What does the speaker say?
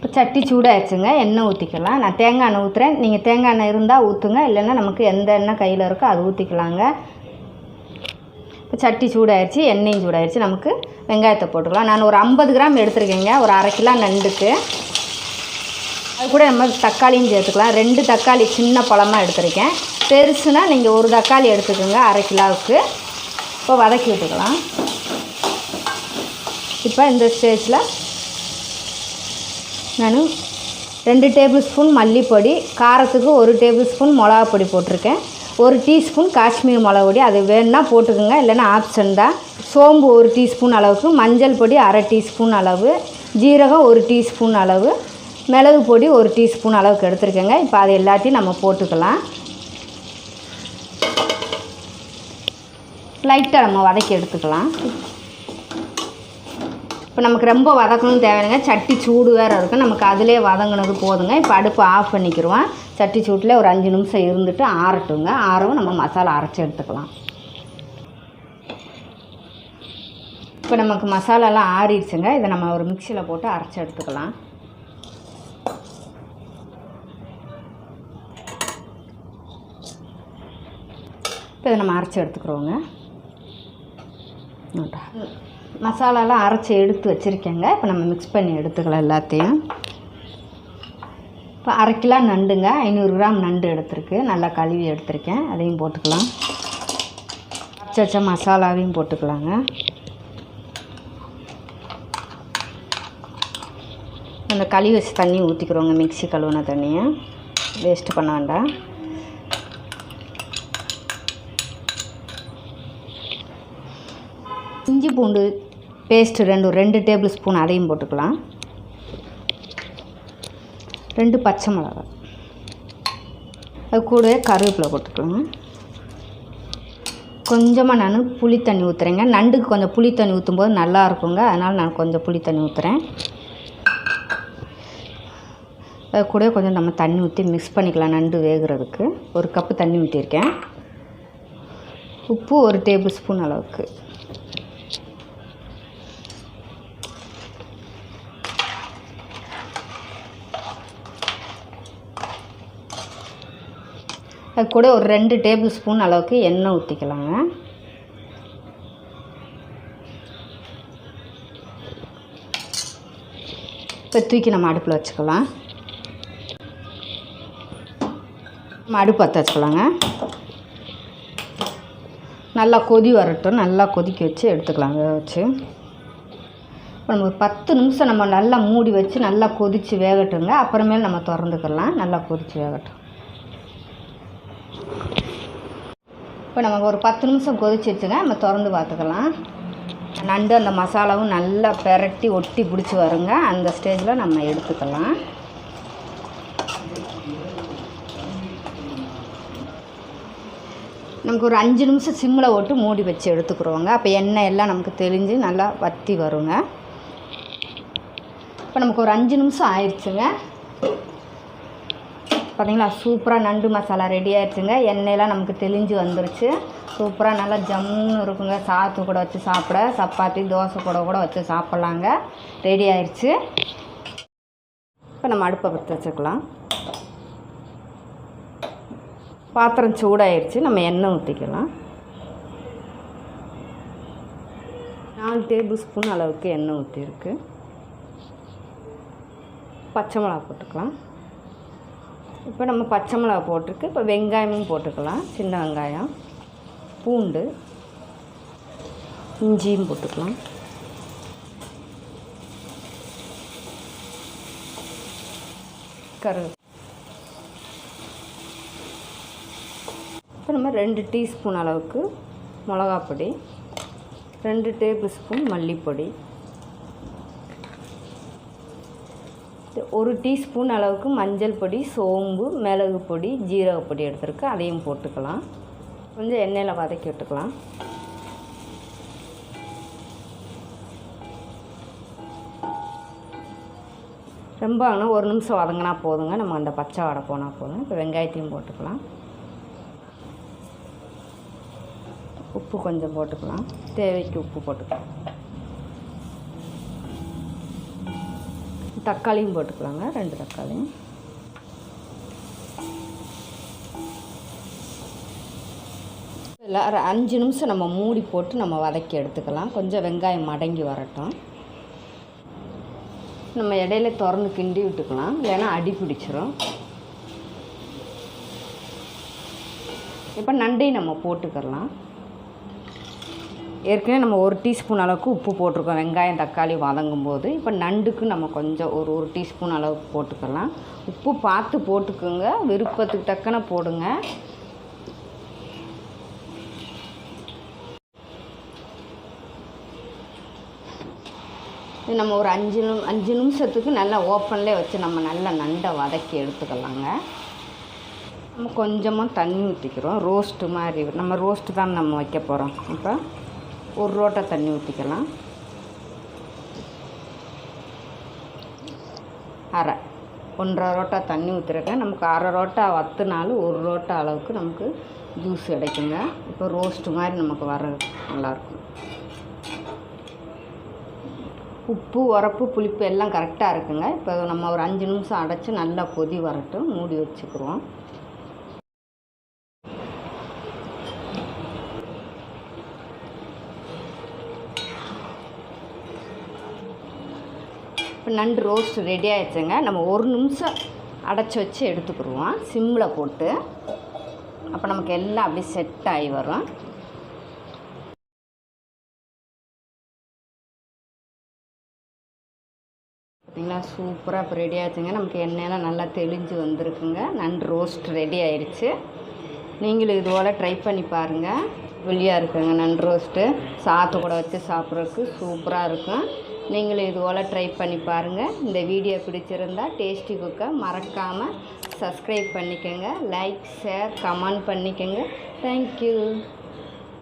இப்போ சட்டி சூடாகிடுச்சுங்க எண்ணெய் ஊற்றிக்கலாம் நான் தேங்காய் எண்ணெய் ஊற்றுறேன் நீங்கள் தேங்காய் எண்ணெய் இருந்தால் ஊற்றுங்க இல்லைன்னா நமக்கு எந்த எண்ணெய் கையில் இருக்கோ அது ஊற்றிக்கலாங்க இப்போ சட்டி சூடாயிருச்சு. எண்ணெயும் சூடாயிருச்சு. நமக்கு வெங்காயத்தை போட்டுக்கலாம். நான் ஒரு ஐம்பது கிராம் எடுத்துருக்கேங்க. ஒரு அரை கிலோ நண்டுக்கு. அது கூட நம்ம தக்காளியும் சேர்த்துக்கலாம். ரெண்டு தக்காளி சின்ன பழமாக எடுத்துருக்கேன். பெருசுனா நீங்கள் ஒரு தக்காளி எடுத்துக்கோங்க. அரை கிலோவுக்கு. இப்போ வதக்கி விட்டுக்கலாம். இப்போ இந்த ஸ்டேஜில் நான் ரெண்டு டேபிள் ஸ்பூன் மல்லிப்பொடி காரத்துக்கு ஒரு டேபிள் ஸ்பூன் மிளகா பொடி போட்டிருக்கேன். ஒரு டீஸ்பூன் காஷ்மீர் மிளகா பொடி. அது வேணுன்னா போட்டுக்கோங்க இல்லைன்னா ஆப்ஷன் தான். சோம்பு ஒரு டீஸ்பூன் அளவுக்கு மஞ்சள் பொடி அரை டீஸ்பூன் அளவு ஜீரகம் ஒரு டீஸ்பூன் அளவு மிளகு பொடி ஒரு டீஸ்பூன் அளவுக்கு எடுத்துருக்கேங்க. இப்போ அது எல்லாத்தையும் நம்ம போட்டுக்கலாம். லைட்டாக நம்ம வதக்கி எடுத்துக்கலாம். இப்போ நமக்கு ரொம்ப வதக்கணும்னு தேவையில்லைங்க சட்டி சூடு வேறு இருக்கும் நமக்கு அதிலே வதங்கினது போதுங்க. இப்போ அடுப்பு ஆஃப் பண்ணிக்கிடுவோம் சட்டி சூட்டில் ஒரு அஞ்சு நிமிஷம் இருந்துட்டு ஆறட்டுங்க. ஆறவும் நம்ம மசாலா அரைச்சி எடுத்துக்கலாம். இப்போ நமக்கு மசாலாலாம் ஆறிடுச்சுங்க. இதை நம்ம ஒரு மிக்சியில் போட்டு அரைச்சி எடுத்துக்கலாம். இப்போ இதை நம்ம அரைச்சி எடுத்துக்கிறோங்க. நோட்டா. மசாலாலாம் அரைச்சி எடுத்து வச்சுருக்கேங்க. இப்போ நம்ம மிக்ஸ் பண்ணி எடுத்துக்கலாம் எல்லாத்தையும். இப்போ அரை கிலோ நண்டுங்க. ஐநூறு கிராம் நண்டு எடுத்திருக்கு. நல்லா கழுவி எடுத்திருக்கேன். அதையும் போட்டுக்கலாம். அரைச்சி மசாலாவையும் போட்டுக்கலாங்க. அந்த கழுவி வச்சு தண்ணி ஊற்றிக்கிறோங்க மிக்ஸி கழுவுன தண்ணியை. வேஸ்ட்டு பண்ண வேண்டாம். இஞ்சி பூண்டு பேஸ்ட்டு ரெண்டு ரெண்டு டேபிள் ஸ்பூன் அதையும் போட்டுக்கலாம். ரெண்டு பச்சை மிளகா அது கூடவே கருவேப்பிலை போட்டுக்கலாம். கொஞ்சமாக நான் புளி தண்ணி ஊற்றுறேங்க நண்டுக்கு கொஞ்சம் புளி தண்ணி ஊற்றும் போது நல்லா இருக்குங்க. அதனால் நான் கொஞ்சம் புளி தண்ணி ஊற்றுறேன் அது கூட கொஞ்சம் நம்ம தண்ணி ஊற்றி மிக்ஸ் பண்ணிக்கலாம் நண்டு வேகிறதுக்கு. ஒரு கப்பு தண்ணி ஊற்றிருக்கேன் உப்பு ஒரு டேபிள் ஸ்பூன் அளவுக்கு. அது கூட ஒரு ரெண்டு டேபிள் ஸ்பூன் அளவுக்கு எண்ணெய் ஊற்றிக்கலாங்க இப்போ தூக்கி நம்ம அடுப்பில் வச்சுக்கலாம். நம்ம அடுப்பு பற்ற வச்சுக்கலாங்க. நல்லா கொதி வரட்டும். நல்லா கொதிக்க வச்சு எடுத்துக்கலாம் வேக வச்சு. இப்போ நம்ம ஒரு பத்து நிமிஷம் நம்ம நல்லா மூடி வச்சு நல்லா கொதித்து வேகட்டுங்க. அப்புறமேல் நம்ம திறந்துக்கலாம். நல்லா கொதித்து வேகட்டும். இப்போ நம்ம ஒரு பத்து நிமிஷம் கொதிச்சிருச்சுங்க நம்ம திறந்து பார்த்துக்கலாம். நண்டு அந்த மசாலாவும் நல்லா பெரட்டி ஒட்டி பிடிச்சி வருங்க. அந்த ஸ்டேஜில் நம்ம எடுத்துக்கலாம். நமக்கு ஒரு அஞ்சு நிமிஷம் சிம்மில் போட்டு மூடி வச்சு எடுத்துக்கிறோங்க. அப்போ எண்ணெய் எல்லாம் நமக்கு தெளிஞ்சு நல்லா வற்றி வருங்க. இப்போ நமக்கு ஒரு அஞ்சு நிமிஷம் ஆயிடுச்சுங்க. பார்த்தீங்களா சூப்பராக நண்டு மசாலா ரெடி ஆயிடுச்சுங்க. எண்ணெயெல்லாம் நமக்கு தெளிஞ்சு வந்துருச்சு. சூப்பராக நல்லா ஜம்முன்னு இருக்குங்க. சாத்து கூட வச்சு சாப்பிட சப்பாத்தி தோசை கூட கூட வச்சு சாப்பிட்லாங்க. ரெடி ஆயிடுச்சு. இப்போ நம்ம அடுப்பை பற்ற வச்சுக்கலாம். பாத்திரம் சூடாயிருச்சு. நம்ம எண்ணெய் ஊற்றிக்கலாம் நாலு டேபிள் ஸ்பூன் அளவுக்கு எண்ணெய் ஊற்றிருக்கு பச்சை மிளகா போட்டுக்கலாம். இப்போ நம்ம பச்சை மிளகா போட்டிருக்கு. இப்போ வெங்காயமும் போட்டுக்கலாம். சின்ன வெங்காயம். பூண்டு. இஞ்சியும் போட்டுக்கலாம். கரு இப்போ நம்ம ரெண்டு டீஸ்பூன் அளவுக்கு மிளகாப்பொடி ரெண்டு டேபிள் ஸ்பூன் மல்லிப்பொடி. ஒரு டீஸ்பூன் அளவுக்கு மஞ்சள் பொடி சோம்பு மிளகு பொடி ஜீரக பொடி எடுத்துருக்கு. அதையும் போட்டுக்கலாம். கொஞ்சம் எண்ணெயில் வதக்கி விட்டுக்கலாம். ரொம்ப ஆனால் ஒரு நிமிஷம் வதங்கினா போதுங்க. நம்ம அந்த பச்சை வடை போனால் போதும் இப்போ வெங்காயத்தையும் போட்டுக்கலாம். உப்பு கொஞ்சம் போட்டுக்கலாம். தேவைக்கு உப்பு போட்டுக்கலாம். தக்காளியும் போட்டுக்கலாங்க ரெண்டு தக்காளியும். இல்லை ஒரு அஞ்சு நிமிஷம் நம்ம மூடி போட்டு நம்ம வதக்கி எடுத்துக்கலாம். கொஞ்சம் வெங்காயம் மடங்கி வரட்டும். நம்ம இடையில திறந்து கிண்டி விட்டுக்கலாம். இல்லைன்னா அடி பிடிச்சிரும். இப்போ நண்டையும் நம்ம போட்டுக்கலாம். ஏற்கனவே நம்ம ஒரு டீஸ்பூன் அளவுக்கு உப்பு போட்டிருக்கோம். வெங்காயம் தக்காளி வதங்கும் போது இப்போ நண்டுக்கு நம்ம கொஞ்சம் ஒரு ஒரு டீஸ்பூன் அளவுக்கு போட்டுக்கலாம். உப்பு பார்த்து போட்டுக்கோங்க. விருப்பத்துக்கு தக்கன போடுங்க. இது நம்ம ஒரு அஞ்சு நிமி அஞ்சு நிமிஷத்துக்கு நல்லா ஓப்பன்லேயே வச்சு நம்ம நல்லா நண்டை வதக்கி எடுத்துக்கலாங்க. நம்ம கொஞ்சமாக தண்ணி ஊற்றிக்கிறோம் ரோஸ்ட்டு மாதிரி நம்ம ரோஸ்ட்டு தான் நம்ம வைக்க போகிறோம் இப்போ ஒரு ரோட்டை தண்ணி ஊற்றிக்கலாம் அரை ஒன்றரை ரோட்டா தண்ணி ஊற்றிருக்கேன் நமக்கு அரை ரோட்டா வத்துனாலும் ஒரு ரோட்டா அளவுக்கு நமக்கு ஜூஸ் கிடைக்குங்க. இப்போ ரோஸ்ட்டு மாதிரி நமக்கு வர நல்லாயிருக்கும். உப்பு உரப்பு புளிப்பு எல்லாம் கரெக்டாக இருக்குங்க. இப்போ நம்ம ஒரு அஞ்சு நிமிஷம் அடைச்சி நல்லா கொதி வரட்டும். மூடி வச்சுக்கிருவோம் இப்போ நண்டு ரோஸ்ட் ரெடி ஆகிடுச்சுங்க நம்ம ஒரு நிமிஷம் அடைச்சி வச்சு எடுத்துக்கிடுவோம். சிம்மில் போட்டு. அப்போ நமக்கு எல்லாம் அப்படியே செட் ஆகி வரும். பார்த்திங்களா? சூப்பராக இப்போ ரெடி ஆச்சுங்க நமக்கு எண்ணெயெல்லாம் நல்லா தெளிஞ்சு வந்திருக்குங்க. நண்டு ரோஸ்ட் ரெடி ஆயிடுச்சு. நீங்களும் இது போல் ட்ரை பண்ணி பாருங்கள் வெளியாக இருக்குங்க நண்டு ரோஸ்ட்டு சாத்து கூட வச்சு சாப்பிட்றதுக்கு சூப்பராக இருக்கும். நீங்களும் இது போல் ட்ரை பண்ணி பாருங்கள் இந்த வீடியோ பிடிச்சிருந்தா டேஸ்டி குக்கை மறக்காமல் சப்ஸ்கிரைப் பண்ணிக்கோங்க. லைக் ஷேர் கமெண்ட் பண்ணிக்கோங்க. Thank you